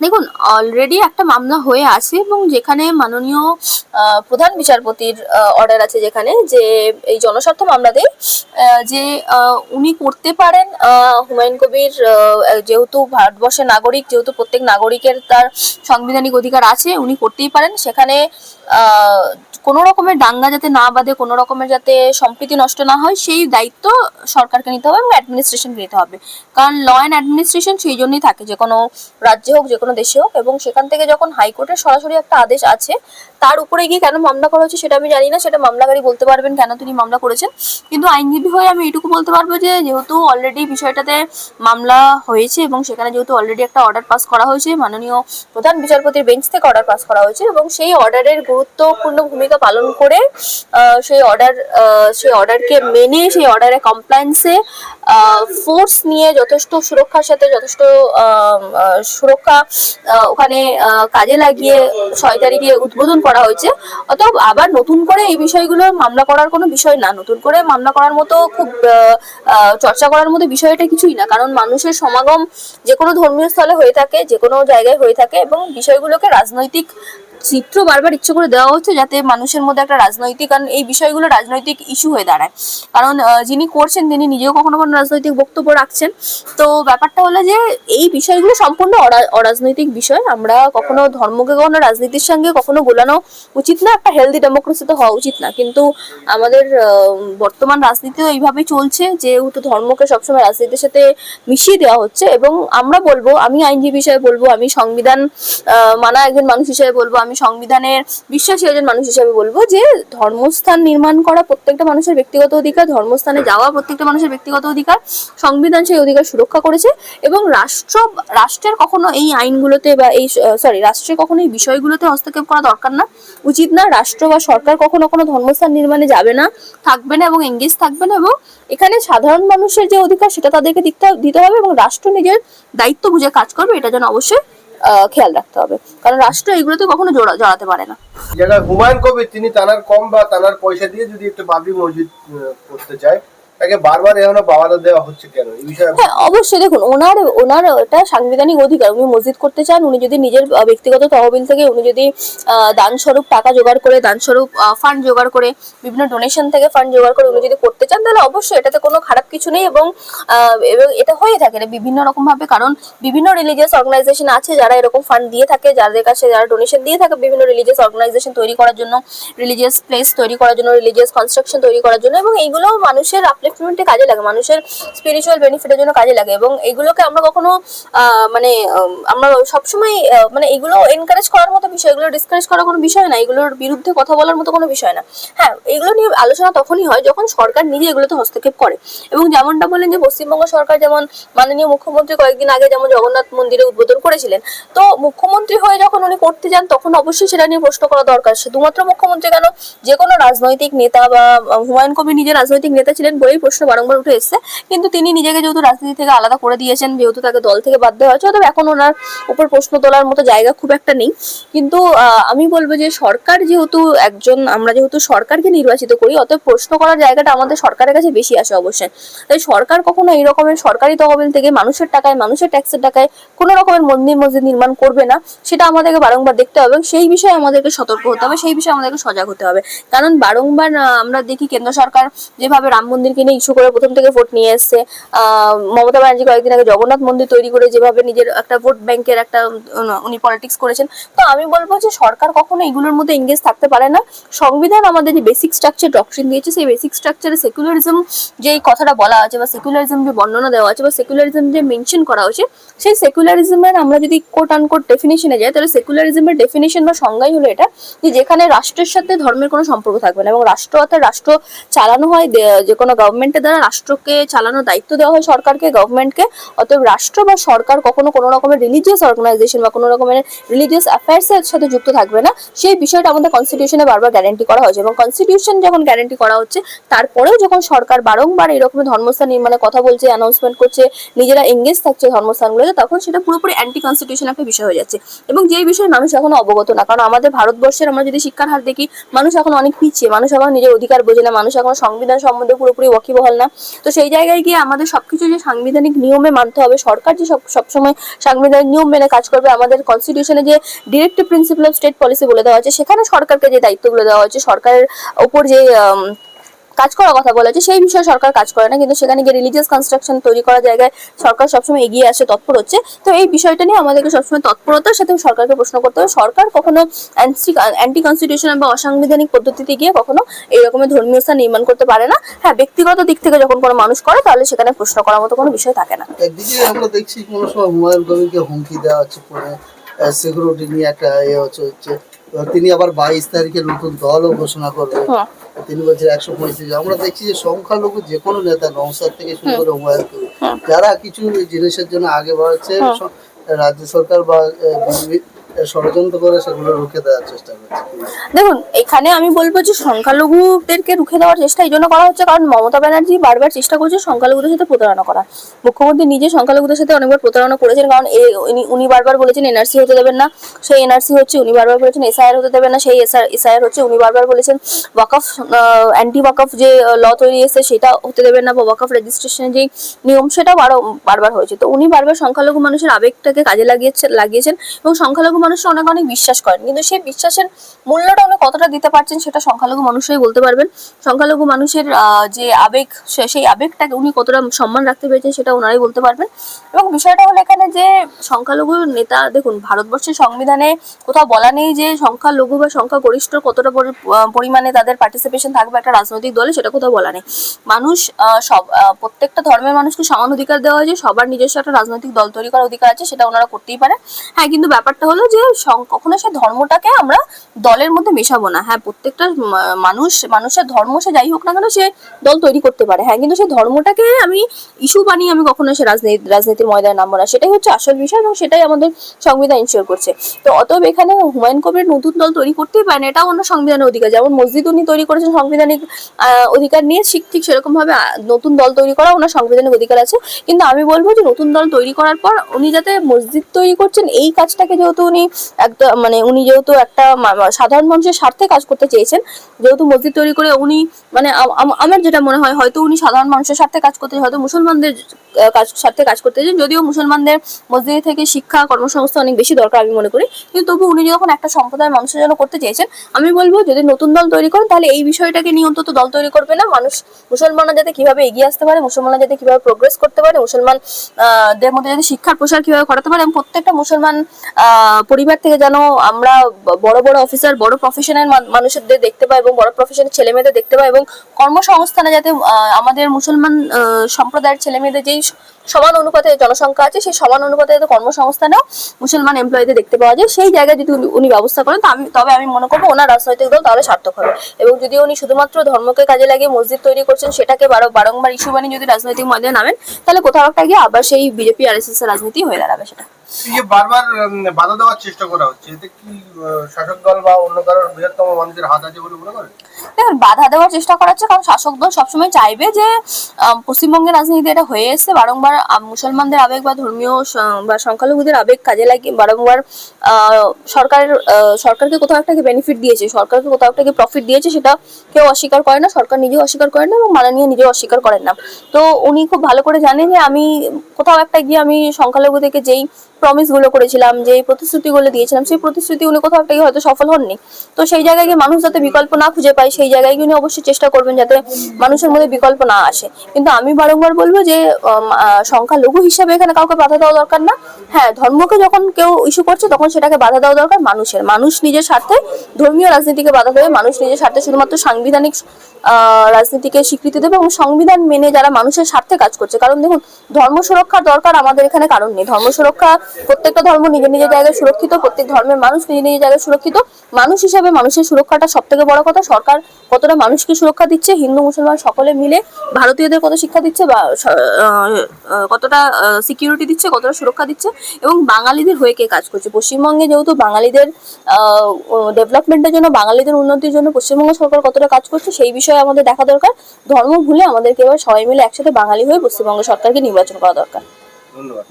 দেখুন অলরেডি একটা মামলা হয়ে আছে এবং যেখানে মাননীয় প্রধান বিচারপতির অর্ডার আছে যেখানে যে এই জনস্বার্থ মামলাতে যে উনি করতে পারেন হুমায়ুন কবির যেহেতু ভারতবর্ষের নাগরিক, যেহেতু প্রত্যেক নাগরিকের তার সাংবিধানিক অধিকার আছে, উনি করতেই পারেন। সেখানে কোনো রকমের দাঙ্গা যাতে না বাঁধে, কোনো রকমের যাতে সম্প্রীতি নষ্ট না হয়, সেই দায়িত্ব সরকারকে নিতে হবে এবং অ্যাডমিনিস্ট্রেশনকে নিতে হবে। কারণ ল অ্যান্ড অ্যাডমিনিস্ট্রেশন সেই জন্যই থাকে, যে কোনো রাজ্যে হোক, যে কোনো দেশে হোক, এবং সেখান থেকে যখন হাইকোর্টের সরাসরি একটা আদেশ আছে, তার উপরে গিয়ে কেন মামলা করা হচ্ছে সেটা আমি জানি না, সেটা মামলাকারী বলতে পারবেন কেন তিনি মামলা করেছেন। কিন্তু আইনজীবী হয়ে আমি এটুকু বলতে পারব যে, যেহেতু অলরেডি বিষয়টাতে মামলা হয়েছে এবং সেখানে যেহেতু অলরেডি একটা অর্ডার পাস করা হয়েছে, মাননীয় প্রধান বিচারপতির বেঞ্চ থেকে অর্ডার পাস করা হয়েছে, এবং সেই অর্ডারের গুরুত্বপূর্ণ ভূমিকা পালন করে সেই অর্ডার সেই অর্ডারকে মেনে, সেই অর্ডারে কমপ্লায়েন্সে ফোর্স নিয়ে যথেষ্ট সুরক্ষার সাথে, যথেষ্ট সুরক্ষা ওখানে কাজে লাগিয়ে ছয় তারিখে উদ্বোধন করা হয়েছে। অতএব আবার নতুন করে এই বিষয়গুলো মামলা করার কোনো বিষয় না। নতুন করে মামলা করার মতো খুব চর্চা করার মতো বিষয় এটা কিছুই না। কারণ মানুষের সমাগম যে কোনো ধর্মীয় স্থলে হয়ে থাকে, যে কোনো জায়গায় হয়ে থাকে এবং বিষয়গুলোকে রাজনৈতিক চিত্র বারবার ইচ্ছে করে দেওয়া হচ্ছে যাতে মানুষের মধ্যে একটা রাজনৈতিক কারণ এই বিষয়গুলো রাজনৈতিক ইস্যু হয়ে দাঁড়ায়। কারণ যিনি করছেন তিনি নিজেও কখনো কোনো রাজনৈতিক বক্তব্য রাখছেন। তো ব্যাপারটা হলো যে এই বিষয়গুলো সম্পূর্ণ অরা- অরাজনৈতিক বিষয়। আমরা কখনো ধর্মকে কখনো রাজনীতির সঙ্গে কখনো গোলানো উচিত না। একটা হেলদি ডেমোক্রেসি তো হওয়া উচিত না। কিন্তু আমাদের বর্তমান রাজনীতিও এইভাবেই চলছে যেহেতু ধর্মকে সবসময় রাজনীতির সাথে মিশিয়ে দেওয়া হচ্ছে। এবং আমরা বলব, আমি আইনজীবী হিসেবে বলব, আমি সংবিধান মানা একজন মানুষ হিসেবে বলব আমি সংবিধানের বিশ্বাসী একজন মানুষ হিসেবে বলব যে ধর্মস্থান নির্মাণ করা প্রত্যেকটা মানুষের ব্যক্তিগত অধিকার, ধর্মস্থানে যাওয়া প্রত্যেকটা মানুষের ব্যক্তিগত অধিকার, সংবিধান সেই অধিকার সুরক্ষা করেছে এবং রাষ্ট্র, রাষ্ট্রের কখনো এই আইনগুলোতে বা এই সরি রাষ্ট্রের কখনো এই বিষয়গুলোতে হস্তক্ষেপ করা দরকার না। উচিত না রাষ্ট্র বা সরকার কখনো কোনো ধর্মস্থান নির্মাণে যাবে না, থাকবে না এবং এঙ্গেজ থাকবে না এবং এখানে সাধারণ মানুষের যে অধিকার সেটা তাদেরকে দিতে দিতে হবে এবং রাষ্ট্র নিজের দায়িত্ব বুঝে কাজ করবে, এটা যেন অবশ্যই খেয়াল রাখতে হবে। কারণ রাষ্ট্র এগুলোতে কখনো জোড়া জড়াতে পারে না। যারা হুমায়ুন কবির, তিনি তানার কম বা তানার পয়সা দিয়ে যদি একটা বাবরি মসজিদ করতে চায় হ্যাঁ অবশ্যই দেখুন, ওনার ওনার এটা সাংবিধানিক অধিকার। উনি মসজিদ করতে চান, উনি যদি নিজের ব্যক্তিগত তহবিল থেকে উনি যদি দান স্বরূপ টাকা জোগাড় করে দান স্বরূপ ফান্ড জোগাড় করে, বিভিন্ন ডোনেশন থেকে ফান্ড জোগাড় করে উনি যদি করতে চান, তাহলে অবশ্যই এটাতে কোনো খারাপ কিছু নেই এবং এবং এটা হয়ে থাকে। এটা বিভিন্ন রকম ভাবে কারণ বিভিন্ন রিলিজিয়াস অর্গানাইজেশন আছে যারা এরকম ফান্ড দিয়ে থাকে, যাদের কাছে যারা ডোনেশন দিয়ে থাকে, বিভিন্ন রিলিজিয়াস অর্গানাইজেশন তৈরি করার জন্য রিলিজিয়াস প্লেস তৈরি করার জন্য রিলিজিয়াস কনস্ট্রাকশন তৈরি করার জন্য, এবং এইগুলো মানুষের আপলিফমেন্টে কাজে লাগে। মানুষের স্পিরিচুয়াল বেনিফিটের জন্য কাজে লাগে এবং এগুলোকে আমরা কখনো মানে আমরা সবসময় মানে এগুলো এনকারেজ করার মতো বিষয়, এগুলো ডিসকারেজ করার কোনো বিষয় না, এগুলোর বিরুদ্ধে কথা বলার মতো কোনো বিষয় না। হ্যাঁ এগুলো নিয়ে আলোচনা তখনই হয় যখন সরকার নিজে এগুলোতে হস্তক্ষেপ করে। এবং যেমনটা বললেন যে পশ্চিমবঙ্গ সরকার যেমন মাননীয় মুখ্যমন্ত্রী কয়েকদিন আগে যেমন জগন্নাথ মন্দিরে উদ্বোধন করেছিলেন, তো মুখ্যমন্ত্রী হয়ে যখন উনি করতে যান, তখন অবশ্যই সেটা নিয়ে প্রশ্ন করা দরকার। শুধুমাত্র মুখ্যমন্ত্রী কেন? যে কোনো রাজনৈতিক নেতা বা হুমায়ুন কবির নিজে রাজনৈতিক নেতা ছিলেন বলেই প্রশ্ন বারংবার উঠে এসেছে। কিন্তু তিনি নিজেকে যেহেতু রাজনীতি থেকে আলাদা করে দিয়েছেন, যেহেতু তাকে দল থেকে দেওয়া হয়েছে, অতএব এখন ওনার উপর প্রশ্ন তোলার মতো জায়গা খুব একটা নেই। কিন্তু আমি বলব যে সরকার যেহেতু একজন, আমরা যেহেতু সরকারকে নির্বাচিত করি, অতএব প্রশ্ন করার জায়গাটা আমাদের সরকারের কাছে বেশি আসে অবশ্যই। তাই সরকার কখনো এই রকমের সরকারি তহবিল থেকে মানুষের টাকায়, মানুষের ট্যাক্সের টাকায় কোনো রকমের মন্দির মসজিদ নির্মাণ করবে না, সেটা আমাদেরকে বারংবার দেখতে হবে এবং সেই বিষয়ে আমাদেরকে সতর্ক হতে হবে, সেই বিষয়ে আমাদেরকে সজাগ হতে হবে। কারণ বারংবার আমরা দেখি কেন্দ্র সরকার যেভাবে রাম মন্দিরকে নিয়ে ইস্যু করে প্রথম থেকে ভোট নিয়ে এসছে। মমতা ব্যানার্জি কয়েকদিন আগে জগন্নাথ মন্দির তৈরি করে যেভাবে নিজের একটা ভোট ব্যাংকের একটা উনি পলিটিক্স করেছেন। তো আমি বলব যে সরকার কখনো এগুলোর মধ্যে এঙ্গেজ থাকতে পারে না। সংবিধান আমাদের যে বেসিক স্ট্রাকচার ডক্ট্রিন দিয়েছে, সেই বেসিক স্ট্রাকচারে সেকুলারিজম যে কথাটা বলা আছে বা সেকুলারিজম যে বর্ণনা দেওয়া আছে বা সেকুলারিজম যে মেনশন করা হয়েছে, সেই সেকুলারিজমের আমরা যদি কোট আনকোট ডেফিনেশনে যাই, তাহলে সেকুলারিজমের ডেফিনেশন বা সংজ্ঞাই হলো এটা যে যেখানে রাষ্ট্রের সাথে ধর্মের কোনো সম্পর্ক থাকবে না এবং রাষ্ট্র অর্থাৎ রাষ্ট্র চালানো হয়, যে কোনো গভর্নমেন্টের দ্বারা রাষ্ট্রকে চালানোর দায়িত্ব দেওয়া হয় সরকারকে গভর্নমেন্টকে অতএব রাষ্ট্র বা সরকার কখনো কোনো রকমের রিলিজিয়াস অর্গানাইজেশন বা কোনো রকমের রিলিজিয়াস অ্যাফেয়ার্স এর সাথে যুক্ত থাকবে না। সেই বিষয়টা আমাদের কনস্টিটিউশনে বারবার গ্যারান্টি করা হয়েছে এবং কনস্টিটিউশন যখন গ্যারান্টি করা হচ্ছে, তারপরেও যখন সরকার বারংবার এরকম ধর্মস্থান নির্মাণে কথা বলছে অ্যানাউন্সমেন্ট করছে, নিজেরা এঙ্গেজ থাকছে ধর্মস্থানগুলোতে, তখন সেটা পুরোপুরি অ্যান্টি কনস্টিটিউশন একটা বিষয় হয়ে যাচ্ছে। এবং যেই বিষয়ে মানুষ এখনও অবগত না, কারণ আমাদের ভারতবর্ষের আমরা যদি শিক্ষার হার দেখি, মানুষ এখন অনেক পিছিয়ে, মানুষ এখন নিজের অধিকার বোঝে না, মানুষ এখন সংবিধান সম্বন্ধে পুরোপুরি ওয়াকিবহাল না? তো সেই জায়গায় গিয়ে আমাদের সবকিছু যে সাংবিধানিক নিয়মে মানতে হবে, সরকার যে সব, সবসময় সাংবিধানিক নিয়ম মেনে কাজ করবে, আমাদের কনস্টিটিউশনে যে directive principle of state policy বলে দেওয়া হয়েছে সেখানে সরকারকে যে দায়িত্বগুলো দেওয়া হয়েছে সরকারের ওপর যে কাজ করার কথা বলেছে সেই বিষয়ে সরকার কাজ করে না কিন্তু সেখানে গিয়ে রিলিজিয়াস কনস্ট্রাকশন তৈরি করার জায়গায় সরকার সবসময় এগিয়ে আসে তৎপর হচ্ছে। তো এই বিষয়টা নিয়ে আমাদেরকে সবসময় তৎপরতার সাথে সরকারকে প্রশ্ন করতে হবে। সরকার কখনো অ্যান্টি কনস্টিটিউশনাল বা অসাংবিধানিক পদ্ধতিতে গিয়ে কখনো এই রকমের ধর্মীয় স্থান নির্মাণ করতে পারে না। হ্যাঁ ব্যক্তিগত দিক থেকে যখন কোনো মানুষ করে তাহলে সেখানে প্রশ্ন করার মতো কোনো বিষয় থাকে না। একদিকে আমরা দেখছি কোনো সময় হুমায়ুন কবিরকে হুমকি দেওয়া হচ্ছে পরে সিকিউরিটি নিয়ে একটা ইয়ে হচ্ছে হচ্ছে তিনি আবার বাইশ তারিখে নতুন দলও ঘোষণা করবে। হ্যাঁ। তিনি বলছেন একশো পঁয়ত্রিশ আমরা দেখছি যে সংখ্যালঘু যে কোনো নেতা নংসার থেকে শুরু করে হুমায়ুন যারা কিছু জিনিসের জন্য আগে বাড়াচ্ছে রাজ্য সরকার বা ষড়যন্ত্র করে সেগুলো রুখে দেওয়ার চেষ্টা করছে। দেখুন, এখানে আমি বলব যে সংখ্যালঘুদেরকে রুখে দেওয়ার চেষ্টা এই জন্য করা হচ্ছে কারণ মমতা ব্যানার্জি বারবার চেষ্টা করছে সংখ্যালঘুদের সাথে প্রতারণা করা। মুখ্যমন্ত্রী নিজে সংখ্যালঘুদের সাথে অনেকবার প্রতারণা করেছেন কারণ উনি- বারবার বলেছেন এনআরসি হতে দেবেন না। সেই এনআরসি হচ্ছে, উনি বারবার বলেছেন এসআইআর হতে দেবেন না। সেই এসআইআর হচ্ছে, উনি বারবার বলেছেন ওয়াকফ অ্যান্টি ওয়াকফ যে ল তৈরি এসেছে সেটা হতে দেবেন না বা ওয়াকফ রেজিস্ট্রেশনের যে নিয়ম সেটা বারো, বারবার হয়েছে। তো উনি বারবার সংখ্যালঘু মানুষের আবেগটাকে কাজে লাগিয়েছে, লাগিয়েছেন এবং সংখ্যালঘু মানুষ অনেক অনেক বিশ্বাস করেন। কিন্তু সেই বিশ্বাসের মূল্যটা উনি কতটা দিতে পারছেন সেটা সংখ্যালঘু মানুষরাই বলতে পারবেন। সংখ্যালঘু মানুষের যে আবেগ সেই আবেগটাকে উনি কতটা সম্মান রাখতে পেরেছেন সেটা ওনারাই বলতে পারবেন। এবং বিষয়টা হলো এখানে যে সংখ্যালঘু নেতা, দেখুন, ভারতবর্ষের সংবিধানে কোথাও বলা নেই যে সংখ্যালঘু বা সংখ্যাগরিষ্ঠ কতটা পরিমাণে তাদের পার্টিসিপেশন থাকবে একটা রাজনৈতিক দলে, সেটা কোথাও বলা নেই। মানুষ সব প্রত্যেকটা ধর্মের মানুষকে সমান অধিকার দেওয়া হয়েছে সবার নিজস্ব একটা রাজনৈতিক দল তৈরি করার অধিকার আছে, সেটা ওনারা করতেই পারে হ্যাঁ কিন্তু ব্যাপারটা হলো যে সং- কখনো সে ধর্মটাকে আমরা দলের মধ্যে মেশাবো না। হ্যাঁ প্রত্যেকটা মানুষ, মানুষের ধর্ম সে যাই হোক না কেন সে দল তৈরি করতে পারে। হ্যাঁ কিন্তু সেই ধর্মটাকে আমি ইস্যু বানিয়ে আমি কখনো সে রাজনীতি, রাজনীতির ময়দানে নামবো না। সেটাই হচ্ছে আসল বিষয় এবং সেটাই আমাদের সংবিধান ইনশিওর করছে। তো অতএব এখানে হুমায়ুন কবির নতুন দল তৈরি করতেই পারেন এটাও অন্য সংবিধানের অধিকার। যেমন মসজিদ উনি তৈরি করেছেন সাংবিধানিক অধিকার নিয়ে, ঠিক ঠিক সেরকম ভাবে নতুন দল তৈরি করা ওনার সাংবিধানিক অধিকার আছে। কিন্তু আমি বলব যে নতুন দল তৈরি করার পর উনি যাতে মসজিদ তৈরি করছেন, এই কাজটাকে যেহেতু উনি একটা মানে উনি যেহেতু একটা সাধারণ মানুষের স্বার্থে কাজ করতে চেয়েছেন, যেহেতু মসজিদ তৈরি করে উনি মানে আম- আম- আমার যেটা মনে হয়, হয়তো উনি সাধারণ মানুষের স্বার্থে কাজ করতে, হয়তো মুসলমানদের কাজ, স্বার্থে কাজ করতে চেয়েছেন, যদিও মুসলমানদের মসজিদ থেকে শিক্ষা, কর্মসংস্থান অনেক বেশি দরকার আমি মনে করি, কিন্তু তবু উনি যখন একটা সম্প্রদায়ের মানুষের জন্য করতে চেয়েছেন, আমি বলব যদি নতুন দল তৈরি করেন, তাহলে এই বিষয়টাকে নিয়ে অন্তত দল তৈরি করবে না, মানুষ, মুসলমানরা যাতে কীভাবে এগিয়ে আসতে পারে, মুসলমানরা যাতে কীভাবে প্রোগ্রেস করতে পারে, মুসলমান দের মধ্যে যাতে শিক্ষার প্রসার কীভাবে ঘটাতে পারে, এবং প্রত্যেকটা মুসলমান পরিবার থেকে যেন আমরা বড় বড় অফিসার বড় প্রফেশনের মানুষদের দেখতে পাই এবং বড় প্রফেশনের ছেলে মেয়েদের দেখতে পাই এবং কর্মসংস্থানে যাতে আমাদের মুসলমান সম্প্রদায়ের ছেলে মেয়েদের যেই সমান অনুপাতে জনসংখ্যা আছে, সেই সমান অনুপাতে যাতে কর্মসংস্থানেও মুসলমান এমপ্লয়ীদের দেখতে পাওয়া যায়, সেই জায়গায় যদি উনি- ব্যবস্থা করেন আমি তবে আমি মনে করব ওনার রাজনৈতিক দল তাহলে সার্থক হবে। এবং যদি উনি শুধুমাত্র ধর্মকে কাজে লাগিয়ে মসজিদ তৈরি করছেন, সেটাকে বারো বারংবার ইস্যু বানিয়ে যদি রাজনৈতিক ময়দানে নামেন, তাহলে কোথাও একটা গিয়ে আবার সেই বিজেপি আর এস এস রাজনীতি হয়ে দাঁড়াবে সেটা। বারবার বাধা দেওয়ার চেষ্টা করা হচ্ছে, এতে কি শাসক দল বা অন্য কারোর বৃহত্তম মানুষের হাত আছে বলে মনে করেন? দেখুন বাধা দেওয়ার চেষ্টা করা হচ্ছে, কারণ শাসক দল সবসময় চাইবে যে পশ্চিমবঙ্গের রাজনীতি এটা হয়ে এসছে। বারংবার মুসলমানদের আবেগ বা ধর্মীয় বা সংখ্যালঘুদের আবেগ কাজে লাগিয়ে বারংবার সরকারের সরকারকে কোথাও একটা বেনিফিট দিয়েছে, সরকারকে কোথাও একটা প্রফিট দিয়েছে, সেটা কেউ অস্বীকার করে না, সরকার নিজেও অস্বীকার করে না এবং মাননীয় নিজেও অস্বীকার করেন না। তো উনি খুব ভালো করে জানেন যে, আমি কোথাও একটা গিয়ে আমি সংখ্যালঘু থেকে যেই প্রমিসগুলো করেছিলাম যে প্রতিশ্রুতিগুলো দিয়েছিলাম, সেই প্রতিশ্রুতি উনি কোথাও একটা গিয়ে হয়তো সফল হননি। তো সেই জায়গায় গিয়ে মানুষ যাতে বিকল্প না খুঁজে পায় সেই উনি অবশ্যই চেষ্টা করবেন যাতে মানুষের মধ্যে বিকল্প না আসে। কিন্তু আমি বারংবার বলব যে সংখ্যালঘু হিসেবে এখানে কাউকে বাধা দেওয়া দরকার না। হ্যাঁ ধর্মকে যখন কেউ ইস্যু করছে, তখন সেটাকে বাধা দেওয়া দরকার মানুষের। মানুষ নিজের স্বার্থে ধর্মীয় রাজনীতিকে বাধা দেবে। মানুষ নিজের স্বার্থে শুধুমাত্র সাংবিধানিক রাজনীতিকে স্বীকৃতি দেবে এবং সংবিধান মেনে যারা মানুষের স্বার্থে কাজ করছে। কারণ দেখুন, ধর্ম সুরক্ষার দরকার আমাদের এখানে কারণ নেই। ধর্ম সুরক্ষা, প্রত্যেকটা ধর্ম নিজের নিজের জায়গায় সুরক্ষিত, প্রত্যেক ধর্মের মানুষ নিজের নিজের জায়গায় সুরক্ষিত। মানুষ হিসাবে মানুষের সুরক্ষাটা সব থেকে বড় কথা। সরকার কতটা মানুষকে সুরক্ষা দিচ্ছে? হিন্দু, মুসলমান সকলে মিলে ভারতীয়দের কত শিক্ষা দিচ্ছে বা কতটা সিকিউরিটি দিচ্ছে, কতটা সুরক্ষা দিচ্ছে? এবং বাঙালিদের হয়ে কে কাজ করছে? পশ্চিমবঙ্গে যেহেতু বাঙালিদের ডেভেলপমেন্টের জন্য, বাঙালিদের উন্নতির জন্য পশ্চিমবঙ্গ সরকার কতটা কাজ করছে, সেই বিষয়ে আমাদের দেখা দরকার। ধর্ম ভুলে আমাদেরকে এবার সবাই মিলে একসাথে বাঙালি হয়ে পশ্চিমবঙ্গ সরকারকে নির্বাচন করা দরকার। ধন্যবাদ।